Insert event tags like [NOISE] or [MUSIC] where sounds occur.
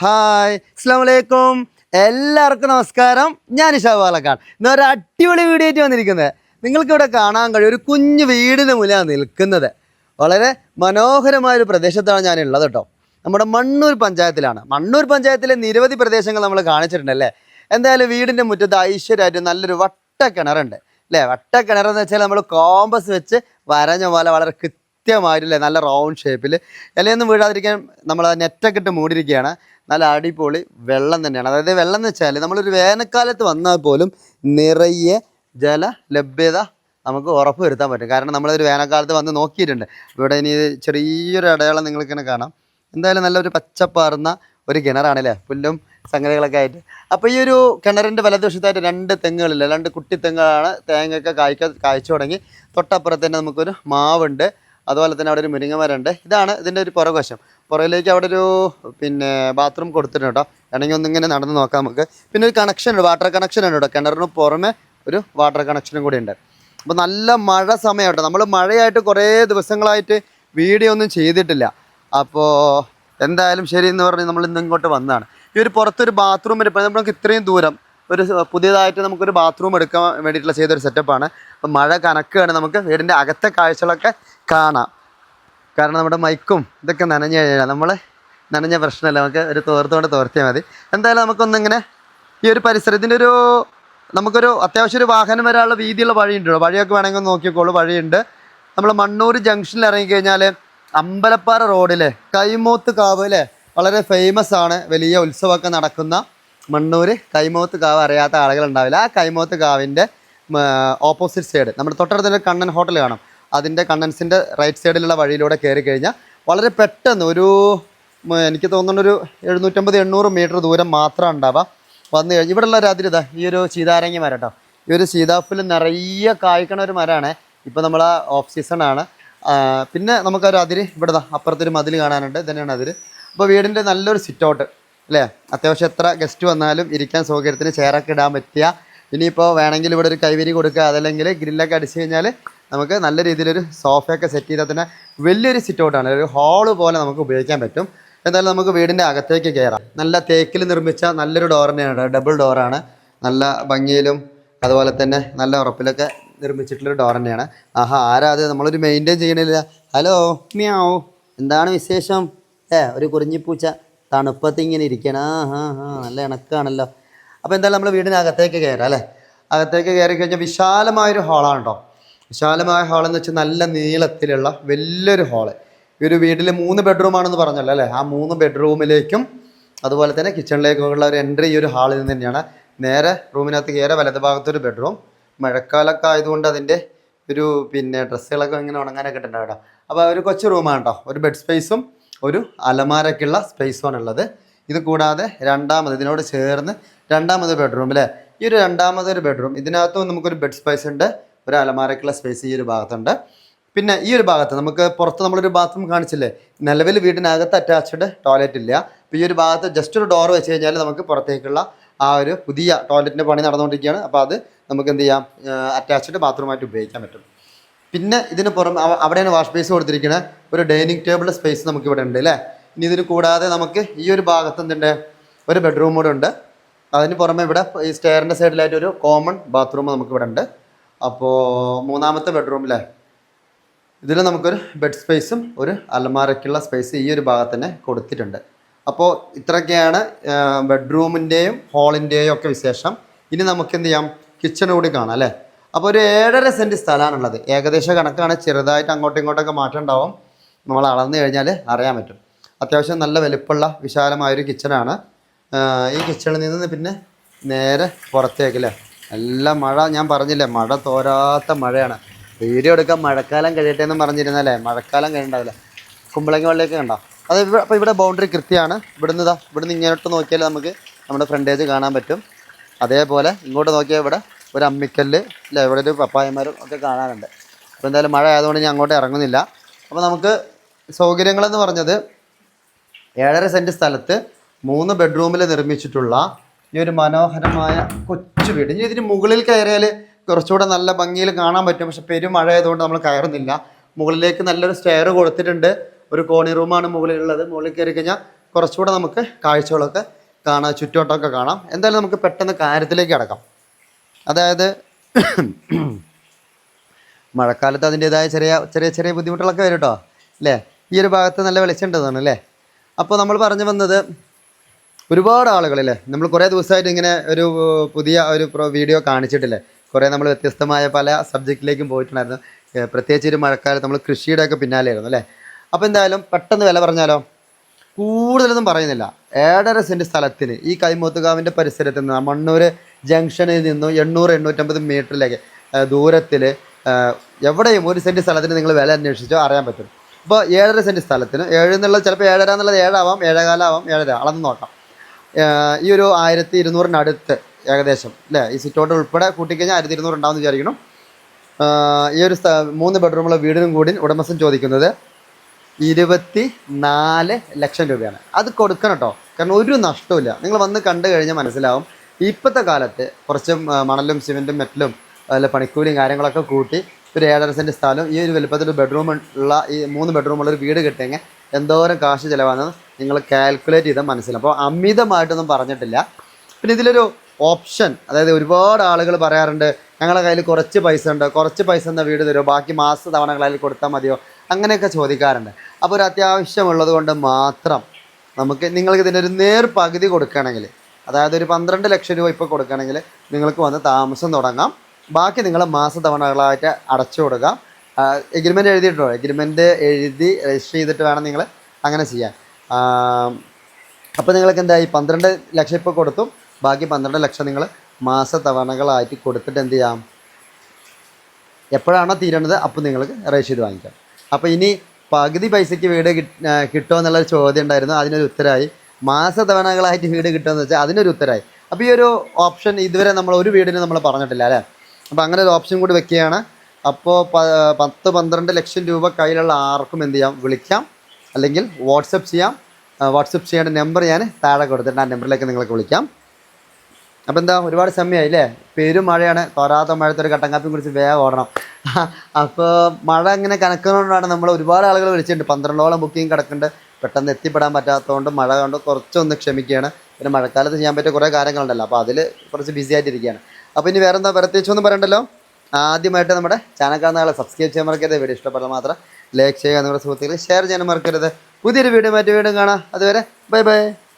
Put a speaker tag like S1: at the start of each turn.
S1: Hi അസ്സാം വലൈക്കും എല്ലാവർക്കും നമസ്കാരം. ഞാൻ ഇഷാ പാലക്കാട് ഇന്ന് ഒരു അടിപൊളി വീഡിയോ ആയിട്ട് വന്നിരിക്കുന്നത്. നിങ്ങൾക്കിവിടെ കാണാൻ കഴിയും ഒരു കുഞ്ഞു വീടിന് മുന്നിലാണ് നിൽക്കുന്നത്. വളരെ മനോഹരമായ ഒരു പ്രദേശത്താണ് ഞാൻ ഉള്ളത് കേട്ടോ. നമ്മുടെ മണ്ണൂർ പഞ്ചായത്തിലാണ്. മണ്ണൂർ പഞ്ചായത്തിലെ നിരവധി പ്രദേശങ്ങൾ നമ്മൾ കാണിച്ചിട്ടുണ്ടല്ലേ എന്തായാലും വീടിന്റെ മുറ്റത്ത് ഐശ്വര്യമായിട്ട് നല്ലൊരു വട്ടക്കിണറുണ്ട്. അല്ലേ? വട്ടക്കിണറെന്ന് വെച്ചാൽ നമ്മൾ കോമ്പസ് വെച്ച് വരഞ്ഞ പോലെ വളരെ കൃത്യമായിട്ടില്ലേ? നല്ല റൗണ്ട് ഷേപ്പിൽ ഇലയൊന്നും വീഴാതിരിക്കാൻ നമ്മൾ നെറ്റൊക്കെ ഇട്ട് മൂടിയിരിക്കുകയാണ്. നല്ല അടിപൊളി വെള്ളം തന്നെയാണ്. അതായത് വെള്ളം എന്ന് വെച്ചാൽ നമ്മളൊരു വേനൽക്കാലത്ത് വന്നാൽ പോലും നിറയെ ജല ലഭ്യത നമുക്ക് ഉറപ്പ് വരുത്താൻ പറ്റും. കാരണം നമ്മളൊരു വേനൽക്കാലത്ത് വന്ന് നോക്കിയിട്ടുണ്ട്. ഇവിടെ ഇനി ചെറിയൊരു അടയാളം നിങ്ങൾക്കിങ്ങനെ കാണാം. എന്തായാലും നല്ലൊരു പച്ചപ്പാർന്ന ഒരു കിണറാണല്ലേ? പുല്ലും സംഗതികളൊക്കെ ആയിട്ട്. അപ്പോൾ ഈ ഒരു കിണറിന്റെ വലതുവശത്തായിട്ട് രണ്ട് തെങ്ങുകളില്ല? രണ്ട് കുട്ടി തെങ്ങുകളാണ് തേങ്ങയൊക്കെ കായ്ക്ക കായ്ച്ചു തുടങ്ങി. തൊട്ടപ്പുറത്ത് തന്നെ നമുക്കൊരു മാവുണ്ട്. അതുപോലെ തന്നെ അവിടെ ഒരു മുരിങ്ങമരമുണ്ട് ഇതാണ് ഇതിന്റെ ഒരു പുറകുവശം. പുറകിലേക്ക് അവിടെ ഒരു പിന്നെ ബാത്റൂം കൊടുത്തിട്ടുണ്ട് കേട്ടോ. വേണമെങ്കിൽ ഒന്നിങ്ങനെ നടന്ന് നോക്കാം നമുക്ക്. പിന്നെ ഒരു കണക്ഷൻ ഉണ്ട് വാട്ടർ കണക്ഷൻ ഉണ്ട് കേട്ടോ. കിണറിന് പുറമെ ഒരു വാട്ടർ കണക്ഷനും കൂടി ഉണ്ട് അപ്പോൾ നല്ല മഴ സമയം കേട്ടോ. നമ്മൾ മഴയായിട്ട് കുറേ ദിവസങ്ങളായിട്ട് വീഡിയോ ഒന്നും ചെയ്തിട്ടില്ല. അപ്പോൾ എന്തായാലും ശരി എന്ന് പറഞ്ഞ് നമ്മൾ ഇന്ന് ഇങ്ങോട്ട് വന്നതാണ്. ഈ ഒരു പുറത്തൊരു ബാത്റൂം വരുമ്പോൾ നമുക്ക് ഇത്രയും ദൂരം ഒരു പുതിയതായിട്ട് നമുക്കൊരു ബാത്റൂം എടുക്കാൻ വേണ്ടിയിട്ടുള്ള ചെയ്തൊരു സെറ്റപ്പാണ് അപ്പോൾ മഴ കനക്കുകയാണ് നമുക്ക്. വീടിന്റെ അകത്തെ കാഴ്ചകളൊക്കെ കാണാം. കാരണം നമ്മുടെ മൈക്കും ഇതൊക്കെ നനഞ്ഞു കഴിഞ്ഞാൽ നമ്മൾ നനഞ്ഞ പ്രശ്നമല്ല നമുക്ക് ഒരു തോർത്തുകൊണ്ട് തോർത്തിയാൽ മതി. എന്തായാലും നമുക്കൊന്നിങ്ങനെ ഈ ഒരു പരിസരത്തിന്റെ ഒരു നമുക്കൊരു അത്യാവശ്യം ഒരു വാഹനം വരാനുള്ള വീതിയുള്ള വഴിയുണ്ട്. വഴിയൊക്കെ വേണമെങ്കിൽ നോക്കിക്കോളൂ. വഴിയുണ്ട്. നമ്മൾ മണ്ണൂർ ജംഗ്ഷനിൽ ഇറങ്ങിക്കഴിഞ്ഞാൽ അമ്പലപ്പാറ റോഡിലെ കൈമൂത്ത് കാവ് അല്ലേ? വളരെ ഫേമസ് ആണ്. വലിയ ഉത്സവമൊക്കെ നടക്കുന്ന മണ്ണൂർ കൈമൂത്ത് കാവ് അറിയാത്ത ആളുകൾ ഉണ്ടാവില്ല ആ കൈമൂത്ത് കാവിന്റെ ഓപ്പോസിറ്റ് സൈഡ് നമ്മുടെ തൊട്ടടുത്തൊരു കണ്ണൻ ഹോട്ടൽ കാണാം. അതിന്റെ കണ്ടൻസിന്റെ റൈറ്റ് സൈഡിലുള്ള വഴിയിലൂടെ കയറി കഴിഞ്ഞാൽ വളരെ പെട്ടെന്ന് ഒരു എനിക്ക് തോന്നുന്ന ഒരു എഴുന്നൂറ്റമ്പത് എണ്ണൂറ് മീറ്റർ ദൂരം മാത്രം ഉണ്ടാവുക. വന്നു കഴിഞ്ഞ് ഇവിടെയുള്ള ഒരു ഇതാ ഈ ഒരു സീതാരങ്ങി മരം കേട്ടോ. ഈ ഒരു സീതാഫിൽ നിറയെ കായ്ക്കണ ഒരു മരമാണ് ഇപ്പോൾ നമ്മൾ ആ ഓഫ് സീസൺ ആണ് പിന്നെ നമുക്കൊരു അതിര് ഇവിടെ ദാ അപ്പുറത്തൊരു മതിൽ കാണാനുണ്ട്. ഇതന്നെയാണ് അതിര്. അപ്പോൾ വീടിന്റെ നല്ലൊരു സിറ്റ് ഔട്ട് അല്ലേ? അത്യാവശ്യം എത്ര ഗസ്റ്റ് വന്നാലും ഇരിക്കാൻ സൗകര്യത്തിന് ചെയറൊക്കെ ഇടാൻ പറ്റിയ. ഇനിയിപ്പോൾ വേണമെങ്കിൽ ഇവിടെ ഒരു കൈവരി കൊടുക്കുക. അതല്ലെങ്കിൽ ഗ്രില്ലൊക്കെ അടിച്ചു കഴിഞ്ഞാൽ നമുക്ക് നല്ല രീതിയിലൊരു സോഫയൊക്കെ സെറ്റ് ചെയ്താൽ തന്നെ വലിയൊരു സിറ്റ് ഔട്ടാണ് ഒരു ഹാൾ പോലെ നമുക്ക് ഉപയോഗിക്കാൻ പറ്റും. എന്തായാലും നമുക്ക് വീടിന്റെ അകത്തേക്ക് കയറാം. നല്ല തേക്കിൽ നിർമ്മിച്ച നല്ലൊരു ഡോർ തന്നെയാണ്. ഡബിൾ ഡോറാണ് നല്ല ഭംഗിയിലും അതുപോലെ തന്നെ നല്ല ഉറപ്പിലൊക്കെ നിർമ്മിച്ചിട്ടുള്ളൊരു ഡോർ തന്നെയാണ്. ആഹാ ആരാ അത്? നമ്മളൊരു മെയിന്റെയിൻ ചെയ്യണില്ല. ഹലോ മ്യാവോ എന്താണ് വിശേഷം? ഏ ഒരു കുറിഞ്ഞിപ്പൂച്ച തണുപ്പത്ത് ഇങ്ങനെ ഇരിക്കണം ആ ഹാ നല്ല ഇണക്കാണല്ലോ. അപ്പോൾ എന്തായാലും നമ്മൾ വീടിനകത്തേക്ക് കയറാം അല്ലേ? അകത്തേക്ക് കയറി കഴിഞ്ഞാൽ വിശാലമായൊരു ഹാളാണ് കേട്ടോ വിശാലമായ ഹാൾ എന്ന് വെച്ചാൽ നല്ല നീളത്തിലുള്ള വലിയൊരു ഹാൾ ഈ ഒരു വീട്ടിൽ മൂന്ന് ബെഡ്റൂം ആണെന്ന് പറഞ്ഞല്ലോ അല്ലേ? ആ മൂന്ന് ബെഡ്റൂമിലേക്കും അതുപോലെ തന്നെ കിച്ചണിലേക്കുള്ള ഒരു എൻട്രി ഈ ഒരു ഹാളിൽ നിന്ന് തന്നെയാണ്. നേരെ റൂമിനകത്ത് കയറി വലത് ഭാഗത്തൊരു ബെഡ്റൂം മഴക്കാലമൊക്കെ ആയതുകൊണ്ട് അതിന്റെ ഒരു പിന്നെ ഡ്രസ്സുകളൊക്കെ ഇങ്ങനെ ഉണങ്ങാനൊക്കെ ഇട്ടുണ്ടാവും കേട്ടോ. അപ്പോൾ ഒരു കൊച്ചു റൂമാണ് കേട്ടോ. ഒരു ബെഡ് സ്പേസും ഒരു അലമാരക്കുള്ള സ്പേസുമാണ് ഉള്ളത്. ഇത് കൂടാതെ രണ്ടാമത് ഇതിനോട് ചേർന്ന് രണ്ടാമത് ബെഡ്റൂം അല്ലേ ഈ ഒരു രണ്ടാമത് ഒരു ബെഡ്റൂം ഇതിനകത്തും നമുക്കൊരു ബെഡ് സ്പേസ് ഉണ്ട്. ഒരു അലമാരക്കുള്ള സ്പേസ് ഈ ഒരു ഭാഗത്തുണ്ട്. പിന്നെ ഈ ഒരു ഭാഗത്ത് നമുക്ക് പുറത്ത് നമ്മളൊരു ബാത്റൂം കാണിച്ചില്ലേ? നിലവിൽ വീടിനകത്ത് അറ്റാച്ച്ഡ് ടോയ്ലറ്റ് ഇല്ല. അപ്പോൾ ഈ ഒരു ഭാഗത്ത് ജസ്റ്റ് ഒരു ഡോർ വെച്ച് കഴിഞ്ഞാൽ നമുക്ക് പുറത്തേക്കുള്ള ആ ഒരു പുതിയ ടോയ്ലറ്റിന്റെ പണി നടന്നുകൊണ്ടിരിക്കുകയാണ്. അപ്പോൾ അത് നമുക്ക് എന്ത് ചെയ്യാം? അറ്റാച്ച്ഡ് ബാത്റൂമായിട്ട് ഉപയോഗിക്കാൻ പറ്റും. പിന്നെ ഇതിന് പുറം അവ- അവിടെയാണ് വാഷ് ബേസ് കൊടുത്തിരിക്കുന്നത് ഒരു ഡൈനിങ് ടേബിൾ സ്പേസ് നമുക്ക് ഇവിടെ ഉണ്ട് അല്ലേ ഇനി ഇതിന് കൂടാതെ നമുക്ക് ഈ ഒരു ഭാഗത്ത് എന്തുണ്ട്? ഒരു ബെഡ്റൂം കൂടെ ഉണ്ട്. അതിന് പുറമെ ഇവിടെ ഈ സ്റ്റെയറിന്റെ സൈഡിലായിട്ട് ഒരു കോമൺ ബാത്റൂം നമുക്ക് ഇവിടെ ഉണ്ട്. അപ്പോൾ മൂന്നാമത്തെ ബെഡ്റൂമിലെ ഇതിൽ നമുക്കൊരു ബെഡ് സ്പേസും ഒരു അലമാരയ്ക്കുള്ള സ്പേസ് ഈ ഒരു ഭാഗത്ത് തന്നെ കൊടുത്തിട്ടുണ്ട്. അപ്പോൾ ഇത്രയൊക്കെയാണ് ബെഡ്റൂമിന്റെയും ഹാളിന്റെയും ഒക്കെ വിശേഷം. ഇനി നമുക്ക് എന്ത് ചെയ്യാം? കിച്ചൺ കൂടി കാണാം അല്ലേ? അപ്പോൾ ഒരു ഏഴര സെന്റ് സ്ഥലമാണുള്ളത്. ഏകദേശ കണക്കാണ്. ചെറുതായിട്ട് അങ്ങോട്ടും ഇങ്ങോട്ടൊക്കെ മാറ്റം ഉണ്ടാവും. നമ്മൾ അളന്നു കഴിഞ്ഞാൽ അറിയാൻ പറ്റും. അത്യാവശ്യം നല്ല വലുപ്പമുള്ള വിശാലമായൊരു കിച്ചണാണ് ഈ കിച്ചണിൽ നിന്ന് പിന്നെ നേരെ പുറത്തേക്ക് അല്ലേ? നല്ല മഴ. ഞാൻ പറഞ്ഞില്ലേ മഴ തോരാത്ത മഴയാണ്. വീഡിയോ എടുക്കാൻ മഴക്കാലം കഴിയട്ടെ എന്ന് പറഞ്ഞിരുന്നല്ലേ? മഴക്കാലം കഴിയണ്ടാവില്ല. കുമ്പളങ്ങ വെള്ളിയൊക്കെ കണ്ടോ? അത് അപ്പോൾ ഇവിടെ ബൗണ്ടറി കൃത്യമാണ്. ഇവിടുന്ന് ഇതാ ഇവിടുന്ന് ഇങ്ങോട്ട് നോക്കിയാൽ നമുക്ക് നമ്മുടെ ഫ്രണ്ടേജ് കാണാൻ പറ്റും. അതേപോലെ ഇങ്ങോട്ട് നോക്കിയാൽ ഇവിടെ ഒരു അമ്മിക്കല്ല് ഇല്ല? ഇവിടെ ഒരു പപ്പായന്മാരും ഒക്കെ കാണാനുണ്ട്. അപ്പോൾ എന്തായാലും മഴ ആയതുകൊണ്ട് ഞാൻ അങ്ങോട്ട് ഇറങ്ങുന്നില്ല. അപ്പോൾ നമുക്ക് സൗകര്യങ്ങളെന്ന് പറഞ്ഞത് ഏഴര സെന്റ് സ്ഥലത്ത് മൂന്ന് ബെഡ്റൂമിൽ നിർമ്മിച്ചിട്ടുള്ള ഈ ഒരു മനോഹരമായ കൊച്ചു വീട്. ഇനി ഇതിന് മുകളിൽ കയറിയാൽ കുറച്ചുകൂടെ നല്ല ഭംഗിയിൽ കാണാൻ പറ്റും. പക്ഷെ പെരുമഴ ആയതുകൊണ്ട് നമ്മൾ കയറുന്നില്ല. മുകളിലേക്ക് നല്ലൊരു സ്റ്റെയർ കൊടുത്തിട്ടുണ്ട്. ഒരു കോണി റൂമാണ് മുകളിലുള്ളത്. മുകളിൽ കയറി കഴിഞ്ഞാൽ കുറച്ചുകൂടെ നമുക്ക് കാഴ്ചകളൊക്കെ കാണാം. ചുറ്റോട്ടമൊക്കെ കാണാം. എന്തായാലും നമുക്ക് പെട്ടെന്ന് കാര്യത്തിലേക്ക് അടക്കാം അതായത് [CLEARS THROAT] മഴക്കാലത്ത് അതിന്റെതായ ചെറിയ ചെറിയ ചെറിയ ബുദ്ധിമുട്ടുകളൊക്കെ വരും കേട്ടോ. അല്ലേ? ഈ ഒരു ഭാഗത്ത് നല്ല വെളിച്ചം ഉണ്ടെന്നാണ് അല്ലേ? അപ്പോൾ നമ്മൾ പറഞ്ഞു വന്നത് ഒരുപാട് ആളുകളല്ലേ? നമ്മൾ കുറേ ദിവസമായിട്ട് ഇങ്ങനെ ഒരു പുതിയ ഒരു വീഡിയോ കാണിച്ചിട്ടില്ലേ? കുറേ നമ്മൾ വ്യത്യസ്തമായ പല സബ്ജക്റ്റിലേക്കും പോയിട്ടുണ്ടായിരുന്നു. പ്രത്യേകിച്ച് ഒരു മഴക്കാലത്ത് നമ്മൾ കൃഷിയുടെ ഒക്കെ പിന്നാലെയായിരുന്നു അല്ലേ? അപ്പോൾ എന്തായാലും പെട്ടെന്ന് വില പറഞ്ഞാലോ? കൂടുതലൊന്നും പറയുന്നില്ല. ഏഴര സെന്റ് സ്ഥലത്തിന് ഈ കൈമൂത്തുകാവിന്റെ പരിസരത്ത് നിന്ന് മണ്ണൂർ ജംഗ്ഷനിൽ നിന്നും എണ്ണൂറ് എണ്ണൂറ്റമ്പത് മീറ്ററിലേക്ക് ദൂരത്തിൽ എവിടെയും ഒരു സെന്റ് സ്ഥലത്തിന് നിങ്ങൾ വില അന്വേഷിച്ചോ അറിയാൻ പറ്റും. ഇപ്പോൾ ഏഴര സെന്റ് സ്ഥലത്തിന് ഏഴ് എന്നുള്ളത് ചിലപ്പോൾ ഏഴര എന്നുള്ളത് ഏഴാവാം ഏഴേകാലാവാം ഏഴര അളന്ന് നോക്കാം. ഈ ഒരു ആയിരത്തി ഇരുന്നൂറിനടുത്ത് ഏകദേശം അല്ലേ? ഈ സിറ്റോട്ട് ഉൾപ്പെടെ കൂട്ടിക്കഴിഞ്ഞാൽ ആയിരത്തി ഇരുന്നൂറ് ഉണ്ടാവുമെന്ന് വിചാരിക്കണം ഈ ഒരു മൂന്ന് ബെഡ്റൂമുള്ള വീടിനും കൂടി ഉടമസ്ഥൻ ചോദിക്കുന്നത് ഇരുപത്തി നാല് ലക്ഷം രൂപയാണ്. അത് കൊടുക്കണം കേട്ടോ കാരണം ഒരു നഷ്ടമില്ല നിങ്ങൾ വന്ന് കണ്ടു കഴിഞ്ഞാൽ മനസ്സിലാവും. ഇപ്പോഴത്തെ കാലത്ത് കുറച്ച് മണലും സിമെന്റും മെറ്റലും അല്ല പണിക്കൂലിയും കാര്യങ്ങളൊക്കെ കൂട്ടി ഒരു ഏഴര സെന്റ് സ്ഥലം ഈ ഒരു വലുപ്പത്തിൽ ബെഡ്റൂം ഉള്ള ഈ മൂന്ന് ബെഡ്റൂമുള്ള ഒരു വീട് കിട്ടിയെങ്കിൽ എന്തോരം കാശ് ചിലവാണെന്ന് നിങ്ങൾ കാൽക്കുലേറ്റ് ചെയ്താൽ മനസ്സിലാവും. അപ്പോൾ അമിതമായിട്ടൊന്നും പറഞ്ഞിട്ടില്ല. പിന്നെ ഇതിലൊരു ഓപ്ഷൻ അതായത് ഒരുപാട് ആളുകൾ പറയാറുണ്ട് ഞങ്ങളുടെ കയ്യിൽ കുറച്ച് പൈസ ഉണ്ട് കുറച്ച് പൈസ എന്ന വീട് തരുമോ? ബാക്കി മാസ തവണകളിൽ കൊടുത്താൽ മതിയോ? അങ്ങനെയൊക്കെ ചോദിക്കാറുണ്ട്. അപ്പോൾ ഒരു അത്യാവശ്യമുള്ളത് കൊണ്ട് മാത്രം നമുക്ക് നിങ്ങൾക്ക് ഇതിന്റെ ഒരു നേർ പകുതി കൊടുക്കുകയാണെങ്കിൽ അതായത് ഒരു പന്ത്രണ്ട് ലക്ഷം രൂപ ഇപ്പോൾ കൊടുക്കുകയാണെങ്കിൽ നിങ്ങൾക്ക് വന്ന് താമസം തുടങ്ങാം. ബാക്കി നിങ്ങൾ മാസ തവണകളായിട്ട് അടച്ചു കൊടുക്കാം. എഗ്രിമെന്റ് എഴുതിയിട്ടോ എഗ്രിമെന്റ് എഴുതി രജിസ്റ്റർ ചെയ്തിട്ട് വേണം നിങ്ങൾ അങ്ങനെ ചെയ്യാൻ. അപ്പോൾ നിങ്ങൾക്ക് എന്തായി? പന്ത്രണ്ട് ലക്ഷം ഇപ്പോൾ കൊടുത്തു. ബാക്കി പന്ത്രണ്ട് ലക്ഷം നിങ്ങൾ മാസ തവണകളായിട്ട് കൊടുത്തിട്ട് എന്ത് ചെയ്യാം? എപ്പോഴാണോ തീരേണ്ടത് അപ്പോൾ നിങ്ങൾക്ക് രജിസ്റ്റർ ചെയ്ത് വാങ്ങിക്കാം. അപ്പോൾ ഇനി പകുതി പൈസയ്ക്ക് വീട് കിട്ടുമോ എന്നുള്ളൊരു ചോദ്യം ഉണ്ടായിരുന്നു. അതിനൊരു ഉത്തരമായി മാസ തവണകളായിട്ട് വീട് കിട്ടുമെന്ന് വെച്ചാൽ അതിനൊരു ഉത്തരമായി അപ്പോൾ ഈ ഒരു ഓപ്ഷൻ ഇതുവരെ നമ്മൾ ഒരു വീടിന് നമ്മൾ പറഞ്ഞിട്ടില്ല അല്ലേ? അപ്പോൾ അങ്ങനെ ഒരു ഓപ്ഷൻ കൂടി വെക്കുകയാണ്. അപ്പോൾ പത്ത് പന്ത്രണ്ട് ലക്ഷം രൂപ കയ്യിലുള്ള ആർക്കും എന്ത് ചെയ്യാം? വിളിക്കാം. അല്ലെങ്കിൽ വാട്സപ്പ് ചെയ്യാം. വാട്സപ്പ് ചെയ്യേണ്ട നമ്പർ ഞാൻ താഴെ കൊടുത്തിട്ട് ആ നമ്പറിലേക്ക് നിങ്ങൾക്ക് വിളിക്കാം. അപ്പോൾ എന്താ ഒരുപാട് സമയമായി അല്ലേ പേരും മഴയാണ്. തോരാത്ത മഴത്തൊരു കട്ടങ്കാപ്പിയും കുറിച്ച് വേഗം ഓടണം. [LAUGHS] അപ്പോൾ മഴ ഇങ്ങനെ കനക്കുന്നതുകൊണ്ടാണ് നമ്മൾ ഒരുപാട് ആളുകൾ വിളിച്ചിട്ടുണ്ട്. പന്ത്രണ്ടോളം ബുക്കിംഗ് കിടക്കുന്നുണ്ട്. പെട്ടെന്ന് എത്തിപ്പെടാൻ പറ്റാത്തതുകൊണ്ട് മഴ കൊണ്ട് കുറച്ചൊന്ന് ക്ഷമിക്കുകയാണ്. പിന്നെ മഴക്കാലത്ത് ചെയ്യാൻ പറ്റിയ കുറേ കാര്യങ്ങളുണ്ടല്ലോ. അപ്പോൾ അതിൽ കുറച്ച് ബിസി ആയിട്ടിരിക്കുകയാണ്. അപ്പോൾ ഇനി വേറെന്താ? പ്രത്യേകിച്ചൊന്നും പറയണ്ടല്ലോ? ആദ്യമായിട്ട് നമ്മുടെ ചാനൽ കാണുന്ന സബ്സ്ക്രൈബ് ചെയ്യാൻ മറക്കരുത്. വീഡിയോ ഇഷ്ടപ്പെട്ടാൽ മാത്രം ലൈക്ക് ചെയ്യുക. നമ്മുടെ സുഹൃത്തുക്കളെ ഷെയർ ചെയ്യാൻ മറക്കരുത്. പുതിയൊരു വീഡിയോ മറ്റു വീണ്ടും കാണാം. അതുവരെ ബൈ ബൈ